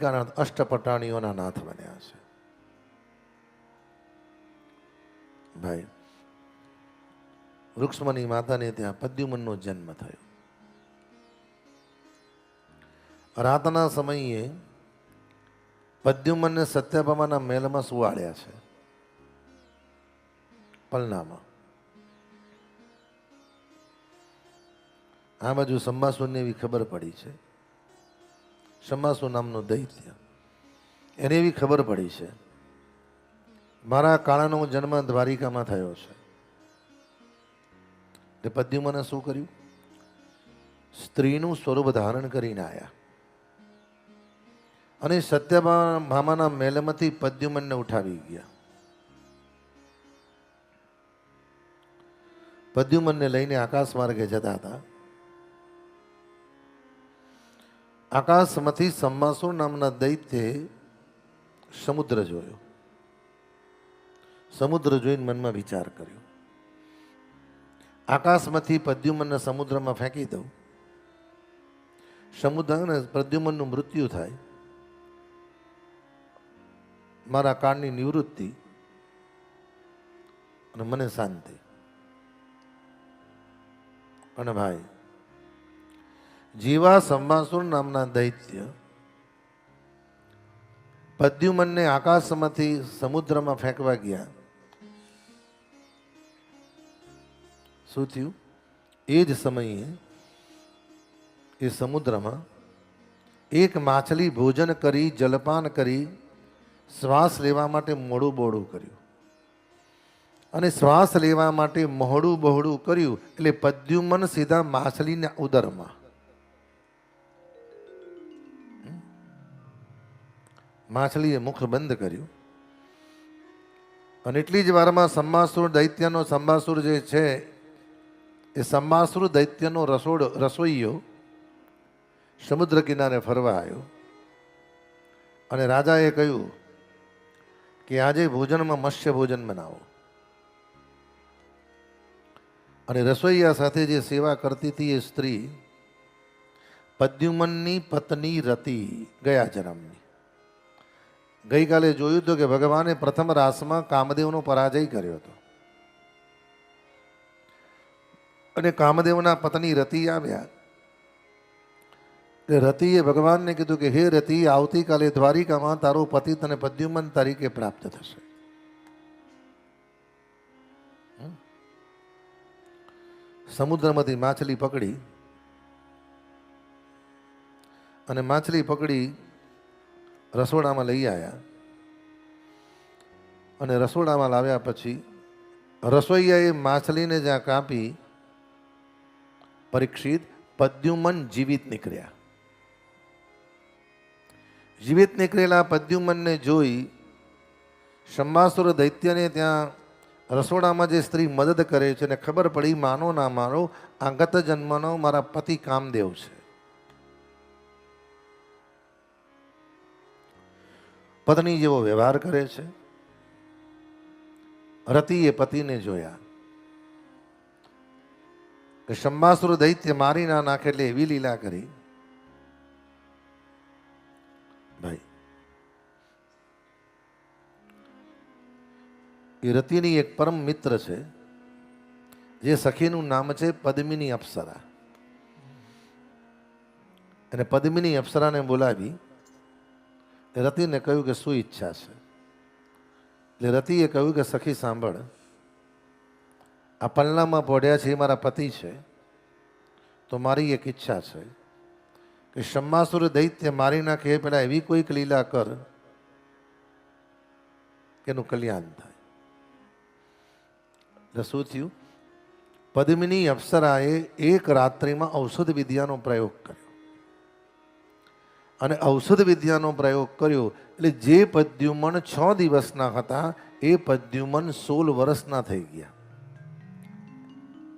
કારણ અષ્ટપટાણીઓના નાથ બન્યા છે. ભાઈ, વૃક્ષમની માતાને ત્યાં પદ્યુમનનો જન્મ થયો. રાતના સમયે પદ્યુમનને સત્યભામાના મહેલમાં સુવાડ્યા છે. પલનામાં. આ બાજુ સંભાસુરને એવી ખબર પડી છે. શમાસુ નામનો દૈત્ય. એને એવી ખબર પડી છે, મારા કાળાનો જન્મ દ્વારિકામાં થયો છે. તે પદ્યુમને શું કર્યું? સ્ત્રીનું સ્વરૂપ ધારણ કરીને આવ્યા અને સત્યભા મામાના મેલમાંથી પદ્યુમનને ઉઠાવી ગયા. પદ્યુમનને લઈને આકાશ માર્ગે જતા હતા. આકાશમાંથી સંમાસુર નામના દૈત્યે સમુદ્ર જોયો. સમુદ્ર જોઈને મનમાં વિચાર કર્યો. આકાશમાંથી પદ્યુમનને સમુદ્રમાં ફેંકી દઉં. સમુદ્ર ને પ્રદ્યુમનનું મૃત્યુ થાય. મારા કાળની નિવૃત્તિ. અને મને શાંતિ. અને ભાઈ જીવા સંભાસુર નામના દૈત્ય પદ્યુમનને આકાશમાંથી સમુદ્રમાં ફેંકવા ગયા. શું થયું? એ જ સમયે એ સમુદ્રમાં એક માછલી ભોજન કરી, જલપાન કરી, શ્વાસ લેવા માટે મોડું બોડું કર્યું. અને શ્વાસ લેવા માટે મોડું બહોળું કર્યું એટલે પદ્યુમન સીધા માછલીના ઉદરમાં. માછલીએ મુખ બંધ કર્યું. અને એટલી જ વારમાં સંમાસુર દૈત્યનો સંબાસુર જે છે, એ સંમાસુર દૈત્યનો રસોડ, રસોઈયો સમુદ્ર કિનારે ફરવા આવ્યો. અને રાજાએ કહ્યું કે આજે ભોજનમાં મત્સ્ય ભોજન બનાવો. અને રસોઈયા સાથે જે સેવા કરતી હતી એ સ્ત્રી પદ્યુમનની પત્ની રતી ગયા જન્મની. ગઈકાલે જોયું હતું કે ભગવાને પ્રથમ રાસમાં કામદેવનો પરાજય કર્યો હતો. અને કામદેવના પત્ની રતિ આવ્યા. એટલે રતિએ ભગવાનને કીધું કે, હે રતિ, આવતીકાલે દ્વારિકામાં તારો પતિ તને પદ્યુમન તરીકે પ્રાપ્ત થશે. સમુદ્રમાંથી માછલી પકડી. અને માછલી પકડી રસોડામાં લઈ આવ્યા અને રસોડામાં લાવ્યા પછી રસોઈયાએ માછલીને જ્યાં કાપી, પરીક્ષિત પદ્યુમન જીવિત નીકળ્યા. જીવિત નીકળેલા પદ્યુમનને જોઈ શંબાસુર દૈત્યને ત્યાં રસોડામાં જે સ્ત્રી મદદ કરે છે ને ખબર પડી, માનો ના માનો આ ગત જન્મનો મારા પતિ કામદેવ છે. પત્ની જેવો વ્યવહાર કરે છે? રતિએ પતિને જોયા કે શંબાસુર દૈત્ય મારી ના નાખે એટલે એવી લીલા કરી. ભાઈ, એ રતિની એક પરમ મિત્ર છે, જે સખીનું નામ છે પદ્મિની અપ્સરા. અને પદ્મિની અપ્સરાને બોલાવી રતિને કહ્યું કે શું ઈચ્છા છે? એટલે રતિએ કહ્યું કે, સખી, સાંભળ. આ પલનામાં પોઢ્યા છે, એ મારા પતિ છે. તો મારી એક ઈચ્છા છે કે શમ્માસુર દૈત્ય મારી નાખે, એ પહેલાં એવી કોઈક લીલા કર કે એનું કલ્યાણ થાય. એટલે શું થયું? પદ્મિની અપ્સરાએ એક રાત્રિમાં ઔષધ વિદ્યાનો પ્રયોગ કર્યો. અને ઔષધ વિદ્યાનો પ્રયોગ કર્યો. એટલે જે પદ્યુમન છ દિવસના હતા, એ પદ્યુમન સોળ વર્ષના થઈ ગયા.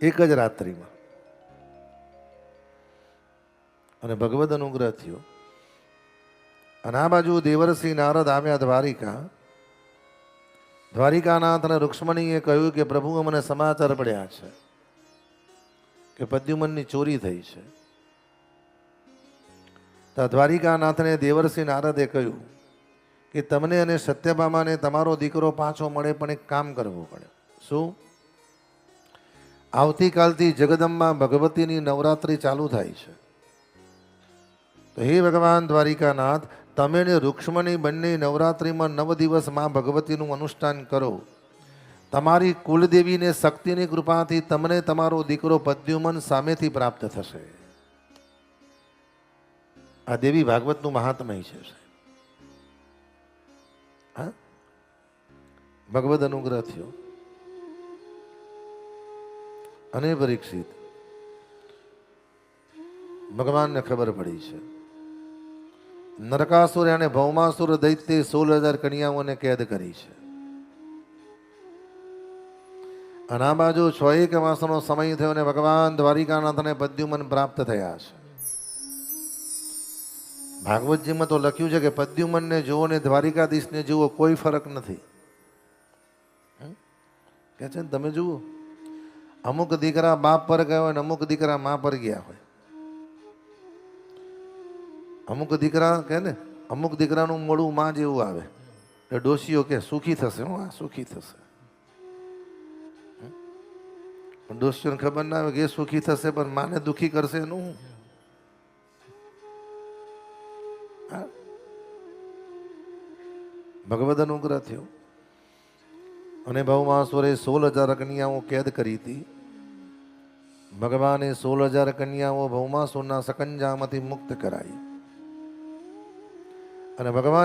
એક જ રાત્રિમાં. અને ભગવદ અનુગ્રહ થયો. અને આ બાજુ દેવરસિંહ નારદ આવ્યા દ્વારિકા. દ્વારિકાનાથ અને રૂક્ષ્મણીએ કહ્યું કે પ્રભુ મને સમાચાર પડ્યા છે કે પદ્યુમનની ચોરી થઈ છે. તો દ્વારિકાનાથને દેવર્ષિ નારદે કહ્યું કે તમને અને સત્યભામાને તમારો દીકરો પાછો મળે પણ એક કામ કરવું પડે. શું? આવતીકાલથી જગદંબા ભગવતીની નવરાત્રિ ચાલુ થાય છે. તો હે ભગવાન દ્વારિકાનાથ, તમે ને રૂક્ષ્મણી બંને નવરાત્રિમાં નવ દિવસમાં ભગવતીનું અનુષ્ઠાન કરો. તમારી કુલદેવીને શક્તિની કૃપાથી તમને તમારો દીકરો પદ્યુમન સામેથી પ્રાપ્ત થશે. આ દેવી ભાગવતનું મહાત્મય છે હા? ભગવદ અનુગ્રહ થયો. અને પરીક્ષિત. ભગવાનને ખબર પડી છે. નરકાસુર અને ભૌમાસુર દૈત્ય સોળ હજાર કન્યાઓને કેદ કરી છે. અને આ બાજુ છ એક માસનો સમય થયો અને ભગવાન દ્વારિકાનાથને પદ્યુમન પ્રાપ્ત થયા છે. ભાગવતજીમાં તો લખ્યું છે કે પદ્યુમનને જુઓ ને દ્વારિકાધીશને જુઓ, કોઈ ફરક નથી? કે છે ને, તમે જુઓ અમુક દીકરા બાપ પર ગયા હોય ને અમુક દીકરા મા પર ગયા હોય અમુક દીકરા કે ને, અમુક દીકરાનું મોડું માં જેવું આવે એટલે ડોશીઓ કે, સુખી થશે, હું, આ સુખી થશે? પણ ડોશીઓને ખબર ના આવે કે એ સુખી થશે, પણ માને દુખી કરશે એનું? ભગવદ અનુગ્રહ થયો. અને ભવમાસુરે સોળ હજાર કન્યાઓ કેદ કરી હતી. ભગવાને સોળ હજાર કન્યાઓ ભૌમાસુરના સકંજામાંથી મુક્ત કરાઈ. અને ભગવાન